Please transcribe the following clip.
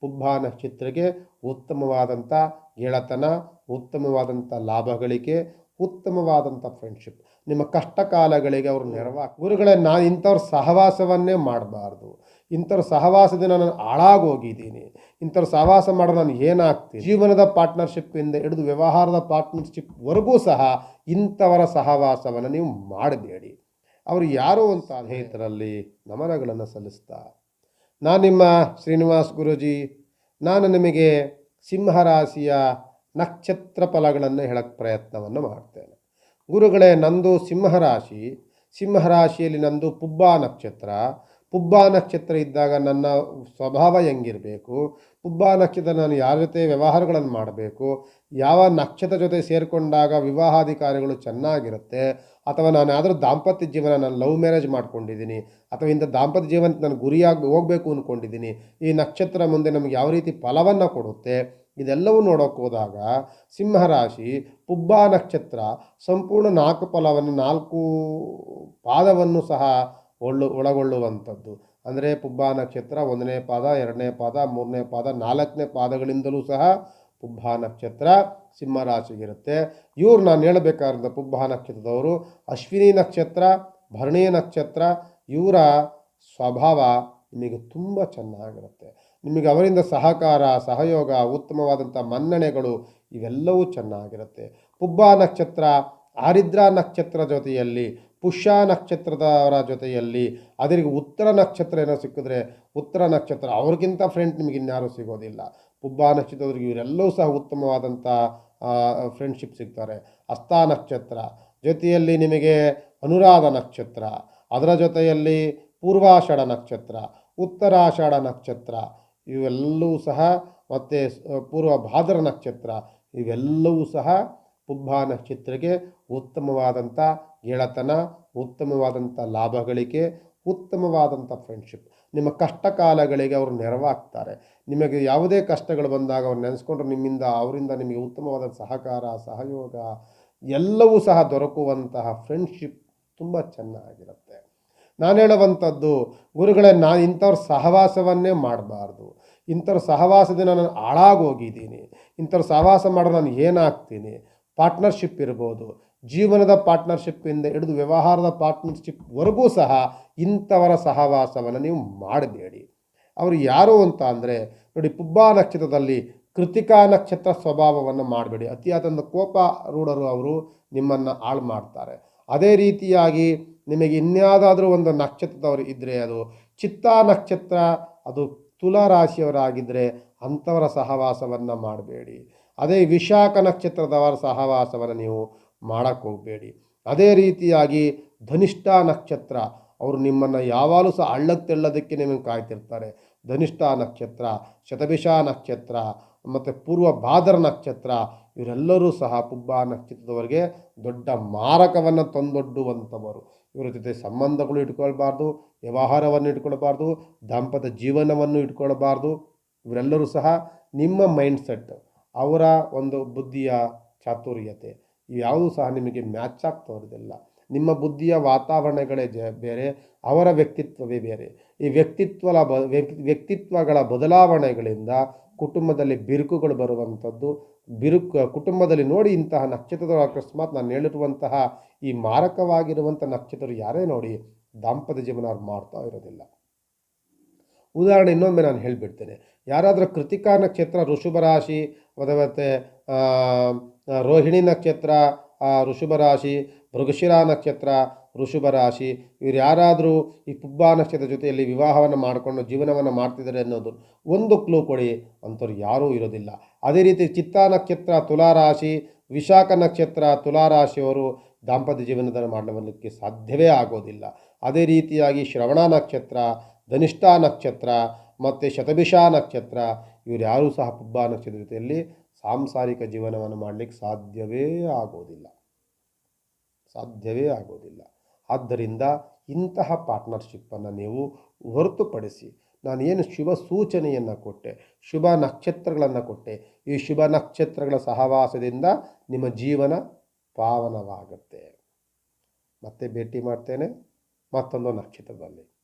ಪುಬ್ಬ ನಕ್ಷತ್ರಕ್ಕೆ ಉತ್ತಮವಾದಂಥ ಗೆಳತನ, ಉತ್ತಮವಾದಂಥ ಲಾಭಗಳಿಗೆ ಉತ್ತಮವಾದಂಥ ಫ್ರೆಂಡ್ಶಿಪ್ ನಿಮ್ಮ ಕಷ್ಟ ಕಾಲಗಳಿಗೆ ಅವರು ನೆರವಾಗ ಗುರುಗಳೇ, ನಾನು ಇಂಥವ್ರ ಸಹವಾಸವನ್ನೇ ಮಾಡಬಾರ್ದು. ಇಂಥವ್ರ ಸಹವಾಸದಿಂದ ನಾನು ಹಾಳಾಗೋಗಿದ್ದೀನಿ. ಇಂಥವ್ರ ಸಹವಾಸ ಮಾಡೋ ನಾನು ಏನಾಗ್ತೀನಿ? ಜೀವನದ ಪಾರ್ಟ್ನರ್ಶಿಪ್ಪಿಂದ ಹಿಡಿದು ವ್ಯವಹಾರದ ಪಾರ್ಟ್ನರ್ಶಿಪ್ವರೆಗೂ ಸಹ ಇಂಥವರ ಸಹವಾಸವನ್ನು ನೀವು ಮಾಡಬೇಡಿ. ಅವರು ಯಾರು ಅಂತ ಸ್ನೇಹಿತರಲ್ಲಿ ನಮನಗಳನ್ನು ಸಲ್ಲಿಸ್ತಾ ನಾನು ನಿಮ್ಮ ಶ್ರೀನಿವಾಸ್ ಗುರೂಜಿ, ನಾನು ನಿಮಗೆ ಸಿಂಹರಾಶಿಯ ನಕ್ಷತ್ರ ಫಲಗಳನ್ನು ಹೇಳಕ್ಕೆ ಪ್ರಯತ್ನವನ್ನು ಮಾಡ್ತೇನೆ. ಗುರುಗಳೇ, ನಂದು ಸಿಂಹರಾಶಿ. ಸಿಂಹರಾಶಿಯಲ್ಲಿ ನಂದು ಪುಬ್ಬ ನಕ್ಷತ್ರ. ಪುಬ್ಬ ನಕ್ಷತ್ರ ಇದ್ದಾಗ ನನ್ನ ಸ್ವಭಾವ ಹೆಂಗಿರಬೇಕು? ಪುಬ್ಬ ನಕ್ಷತ್ರ ನಾನು ಯಾರ ಜೊತೆ ವ್ಯವಹಾರಗಳನ್ನು ಮಾಡಬೇಕು? ಯಾವ ನಕ್ಷತ್ರ ಜೊತೆ ಸೇರಿಕೊಂಡಾಗ ವಿವಾಹಾಧಿಕಾರಿಗಳು ಚೆನ್ನಾಗಿರುತ್ತೆ? ಅಥವಾ ನಾನು ಯಾವುದಾದ್ರೂ ದಾಂಪತ್ಯ ಜೀವನ ನಾನು ಲವ್ ಮ್ಯಾರೇಜ್ ಮಾಡ್ಕೊಂಡಿದ್ದೀನಿ, ಅಥವಾ ಇಂಥ ದಾಂಪತ್ಯ ಜೀವನಕ್ಕೆ ನಾನು ಗುರಿಯಾಗಿ ಹೋಗಬೇಕು ಅಂದ್ಕೊಂಡಿದ್ದೀನಿ ಈ ನಕ್ಷತ್ರ ಮುಂದೆ ನಮಗೆ ಯಾವ ರೀತಿ ಫಲವನ್ನು ಕೊಡುತ್ತೆ? ಇದೆಲ್ಲವೂ ನೋಡೋಕೆ ಹೋದಾಗ ಸಿಂಹರಾಶಿ, ಪುಬ್ಬ ನಕ್ಷತ್ರ ಸಂಪೂರ್ಣ ನಾಲ್ಕು ಫಲವನ್ನು, ನಾಲ್ಕು ಪಾದವನ್ನು ಸಹ ಒಳ್ಳು ಒಳಗೊಳ್ಳುವಂಥದ್ದು. ಅಂದರೆ ಪುಬ್ಬ ನಕ್ಷತ್ರ ಒಂದನೇ ಪಾದ, ಎರಡನೇ ಪಾದ, ಮೂರನೇ ಪಾದ, ನಾಲ್ಕನೇ ಪಾದಗಳಿಂದಲೂ ಸಹ ಪುಬ್ಬ ನಕ್ಷತ್ರ ಸಿಂಹರಾಶಿಗಿರುತ್ತೆ. ಇವ್ರು ನಾನು ಹೇಳಬೇಕಾದ ಪುಬ್ಬ ನಕ್ಷತ್ರದವರು ಅಶ್ವಿನಿ ನಕ್ಷತ್ರ, ಭರಣಿ ನಕ್ಷತ್ರ, ಇವರ ಸ್ವಭಾವ ನಿಮಗೆ ತುಂಬ ಚೆನ್ನಾಗಿರುತ್ತೆ. ನಿಮಗೆ ಅವರಿಂದ ಸಹಕಾರ, ಸಹಯೋಗ, ಉತ್ತಮವಾದಂಥ ಮನ್ನಣೆಗಳು ಇವೆಲ್ಲವೂ ಚೆನ್ನಾಗಿರುತ್ತೆ. ಪುಬ್ಬ ನಕ್ಷತ್ರ, ಆರಿದ್ರ ನಕ್ಷತ್ರ ಜೊತೆಯಲ್ಲಿ ಪುಷ್ಯ ನಕ್ಷತ್ರದವರ ಜೊತೆಯಲ್ಲಿ ಅದರಿಗೆ ಉತ್ತರ ನಕ್ಷತ್ರ ಏನೋ ಸಿಕ್ಕಿದ್ರೆ ಉತ್ತರ ನಕ್ಷತ್ರ ಅವ್ರಿಗಿಂತ ಫ್ರೆಂಡ್ ನಿಮಗೆ ಇನ್ಯಾರೂ ಸಿಗೋದಿಲ್ಲ. ಪುಬ್ಬ ನಕ್ಷತ್ರದವ್ರಿಗೆ ಇವರೆಲ್ಲವೂ ಸಹ ಉತ್ತಮವಾದಂಥ ಫ್ರೆಂಡ್ಶಿಪ್ ಸಿಗ್ತಾರೆ. ಹಸ್ತ ನಕ್ಷತ್ರ ಜೊತೆಯಲ್ಲಿ ನಿಮಗೆ ಅನುರಾಧ ನಕ್ಷತ್ರ, ಅದರ ಜೊತೆಯಲ್ಲಿ ಪೂರ್ವಾಷಾಢ ನಕ್ಷತ್ರ, ಉತ್ತರಾಷಾಢ ನಕ್ಷತ್ರ, ಇವೆಲ್ಲವೂ ಸಹ ಮತ್ತು ಪೂರ್ವ ಭಾದ್ರ ನಕ್ಷತ್ರ, ಇವೆಲ್ಲವೂ ಸಹ ಪುಬ್ಬ ಚಿತ್ರಗೆ ಉತ್ತಮವಾದಂಥ ಗೆಳತನ, ಉತ್ತಮವಾದಂಥ ಲಾಭ ಗಳಿಕೆ ಉತ್ತಮವಾದಂಥ ಫ್ರೆಂಡ್ಶಿಪ್ ನಿಮ್ಮ ಕಷ್ಟ ಕಾಲಗಳಿಗೆ ಅವರು ನೆರವಾಗ್ತಾರೆ. ನಿಮಗೆ ಯಾವುದೇ ಕಷ್ಟಗಳು ಬಂದಾಗ ಅವ್ರು ನೆನೆಸ್ಕೊಂಡ್ರೆ ನಿಮ್ಮಿಂದ, ಅವರಿಂದ ನಿಮಗೆ ಉತ್ತಮವಾದ ಸಹಕಾರ, ಸಹಯೋಗ ಎಲ್ಲವೂ ಸಹ ದೊರಕುವಂತಹ ಫ್ರೆಂಡ್ಶಿಪ್ ತುಂಬ ಚೆನ್ನಾಗಿರುತ್ತೆ. ನಾನು ಹೇಳುವಂಥದ್ದು, ಗುರುಗಳೇ, ನಾನು ಇಂಥವ್ರ ಸಹವಾಸವನ್ನೇ ಮಾಡಬಾರ್ದು. ಇಂಥವ್ರ ಸಹವಾಸದಿಂದ ನಾನು ಹಾಳಾಗೋಗಿದ್ದೀನಿ. ಇಂಥವ್ರ ಸಹವಾಸ ಮಾಡೋ ನಾನು ಏನಾಗ್ತೀನಿ? ಪಾರ್ಟ್ನರ್ಶಿಪ್ ಇರ್ಬೋದು. ಜೀವನದ ಪಾರ್ಟ್ನರ್ಶಿಪ್ಪಿಂದ ಹಿಡಿದು ವ್ಯವಹಾರದ ಪಾರ್ಟ್ನರ್ಶಿಪ್ವರೆಗೂ ಸಹ ಇಂಥವರ ಸಹವಾಸವನ್ನು ನೀವು ಮಾಡಬೇಡಿ. ಅವರು ಯಾರು ಅಂತ ಅಂದರೆ ನೋಡಿ ಪುಬ್ಬ ನಕ್ಷತ್ರದಲ್ಲಿ ಕೃತಿಕಾ ನಕ್ಷತ್ರ ಸ್ವಭಾವವನ್ನು ಮಾಡಬೇಡಿ. ಅತಿಯಾದಂಥ ಕೋಪ ರೂಢರು ಅವರು ನಿಮ್ಮನ್ನು ಹಾಳು ಮಾಡ್ತಾರೆ. ಅದೇ ರೀತಿಯಾಗಿ ನಿಮಗೆ ಇನ್ಯಾವುದಾದ್ರೂ ಒಂದು ನಕ್ಷತ್ರದವರು ಇದ್ದರೆ ಅದು ಚಿತ್ತಾ ನಕ್ಷತ್ರ, ಅದು ತುಲಾ ರಾಶಿಯವರಾಗಿದ್ದರೆ ಅಂಥವರ ಸಹವಾಸವನ್ನು ಮಾಡಬೇಡಿ. ಅದೇ ವಿಶಾಖ ನಕ್ಷತ್ರದವರ ಸಹವಾಸವನ್ನು ನೀವು ಮಾಡೋಕ್ಕೆ ಹೋಗಬೇಡಿ ಅದೇ ರೀತಿಯಾಗಿ ಧನಿಷ್ಠ ನಕ್ಷತ್ರ, ಅವರು ನಿಮ್ಮನ್ನು ಯಾವಾಗಲೂ ಸಹ ಹಳ್ಳಕ್ಕೆ ತೆಳ್ಳೋದಕ್ಕೆ ನಿಮಗೆ ಕಾಯ್ತಿರ್ತಾರೆ. ಧನಿಷ್ಠ ನಕ್ಷತ್ರ, ಶತಭಿಷ ನಕ್ಷತ್ರ ಮತ್ತು ಪೂರ್ವ ಭಾದ್ರ ನಕ್ಷತ್ರ, ಇವರೆಲ್ಲರೂ ಸಹ ಪುಬ್ಬ ನಕ್ಷತ್ರದವರಿಗೆ ದೊಡ್ಡ ಮಾರಕವನ್ನು ತಂದೊಡ್ಡುವಂಥವರು. ಇವರ ಜೊತೆ ಸಂಬಂಧಗಳು ಇಟ್ಕೊಳ್ಬಾರ್ದು, ವ್ಯವಹಾರವನ್ನು ಇಟ್ಕೊಳ್ಬಾರ್ದು, ದಾಂಪತ್ಯ ಜೀವನವನ್ನು ಇಟ್ಕೊಳ್ಬಾರ್ದು. ಇವರೆಲ್ಲರೂ ಸಹ ನಿಮ್ಮ ಮೈಂಡ್ ಸೆಟ್ ಅವರ ಒಂದು ಬುದ್ಧಿಯ ಚಾತುರ್ಯತೆ. ಇವ್ಯಾವುದೂ ಸಹ ನಿಮಗೆ ಮ್ಯಾಚ್ ಆಗ್ತಾ ಇರೋದಿಲ್ಲ ನಿಮ್ಮ ಬುದ್ಧಿಯ ವಾತಾವರಣಗಳೇ ಜ, ಬೇರೆ, ಅವರ ವ್ಯಕ್ತಿತ್ವವೇ ಬೇರೆ. ಈ ವ್ಯಕ್ತಿತ್ವಲ ಬ, ವ್ಯಕ್ತಿ- ವ್ಯಕ್ತಿತ್ವಗಳ ಬದಲಾವಣೆಗಳಿಂದ ಕುಟುಂಬದಲ್ಲಿ ಬಿರುಕುಗಳು ಬರುವಂಥದ್ದು, ಬಿರುಕು, ಕುಟುಂಬದಲ್ಲಿ ನೋಡಿ ಇಂತಹ ನಕ್ಷತ್ರದ ಅಕಸ್ಮಾತ್ ನಾನು ಹೇಳಿರುವಂತಹ ಈ ಮಾರಕವಾಗಿರುವಂಥ ನಕ್ಷತ್ರ ಯಾರೇ ನೋಡಿ ದಾಂಪತ್ಯ ಜೀವನ ಅವ್ರು ಮಾಡ್ತಾ ಇರೋದಿಲ್ಲ. ಉದಾಹರಣೆ ಇನ್ನೊಮ್ಮೆ ನಾನು ಹೇಳಿಬಿಡ್ತೇನೆ. ಯಾರಾದರೂ ಕೃತಿಕಾ ನಕ್ಷತ್ರ, ಋಷಭ ರಾಶಿ, ಮತ್ತು ರೋಹಿಣಿ ನಕ್ಷತ್ರ ಋಷಭ ರಾಶಿ, ಮೃಗಶಿರ ನಕ್ಷತ್ರ, ಋಷಭ ರಾಶಿ, ಇವ್ರು ಯಾರಾದರೂ ಈ ಪುಬ್ಬ ನಕ್ಷತ್ರ ಜೊತೆಯಲ್ಲಿ ವಿವಾಹವನ್ನು ಮಾಡಿಕೊಂಡು ಜೀವನವನ್ನು ಮಾಡ್ತಿದ್ದಾರೆ ಅನ್ನೋದು ಒಂದು ಕ್ಲೂ ಕೊಡಿ. ಅಂಥವ್ರು ಯಾರೂ ಇರೋದಿಲ್ಲ. ಅದೇ ರೀತಿ ಚಿತ್ತಾ ನಕ್ಷತ್ರ, ತುಲಾ ರಾಶಿ, ವಿಶಾಖ ನಕ್ಷತ್ರ, ತುಲಾ ರಾಶಿಯವರು ದಾಂಪತ್ಯ ಜೀವನದ ಮಾಡಲಿಕ್ಕೆ ಸಾಧ್ಯವೇ ಆಗೋದಿಲ್ಲ. ಅದೇ ರೀತಿಯಾಗಿ ಶ್ರವಣ ನಕ್ಷತ್ರ, ಧನಿಷ್ಠ ನಕ್ಷತ್ರ ಮತ್ತು ಶತಭಿಷ ನಕ್ಷತ್ರ ಇವರು ಯಾರೂ ಸಹ ಪುಬ್ಬ ನಕ್ಷತ್ರ ಜೊತೆಯಲ್ಲಿ ಸಾಂಸಾರಿಕ ಜೀವನವನ್ನು ಮಾಡಲಿಕ್ಕೆ ಸಾಧ್ಯವೇ ಆಗೋದಿಲ್ಲ. ಸಾಧ್ಯವೇ ಆಗೋದಿಲ್ಲ. ಆದ್ದರಿಂದ ಇಂತಹ ಪಾರ್ಟ್ನರ್ಶಿಪ್ಪನ್ನು ನೀವು ಹೊರತುಪಡಿಸಿ ನಾನು ಏನು ಶುಭ ಸೂಚನೆಯನ್ನು ಕೊಟ್ಟೆ, ಶುಭ ನಕ್ಷತ್ರಗಳನ್ನು ಕೊಟ್ಟೆ, ಈ ಶುಭ ನಕ್ಷತ್ರಗಳ ಸಹವಾಸದಿಂದ ನಿಮ್ಮ ಜೀವನ ಪಾವನವಾಗುತ್ತೆ. ಮತ್ತೆ ಭೇಟಿ ಮಾಡ್ತೇನೆ. ಮತ್ತೊಂದು ನಕ್ಷತ್ರದಲ್ಲಿ.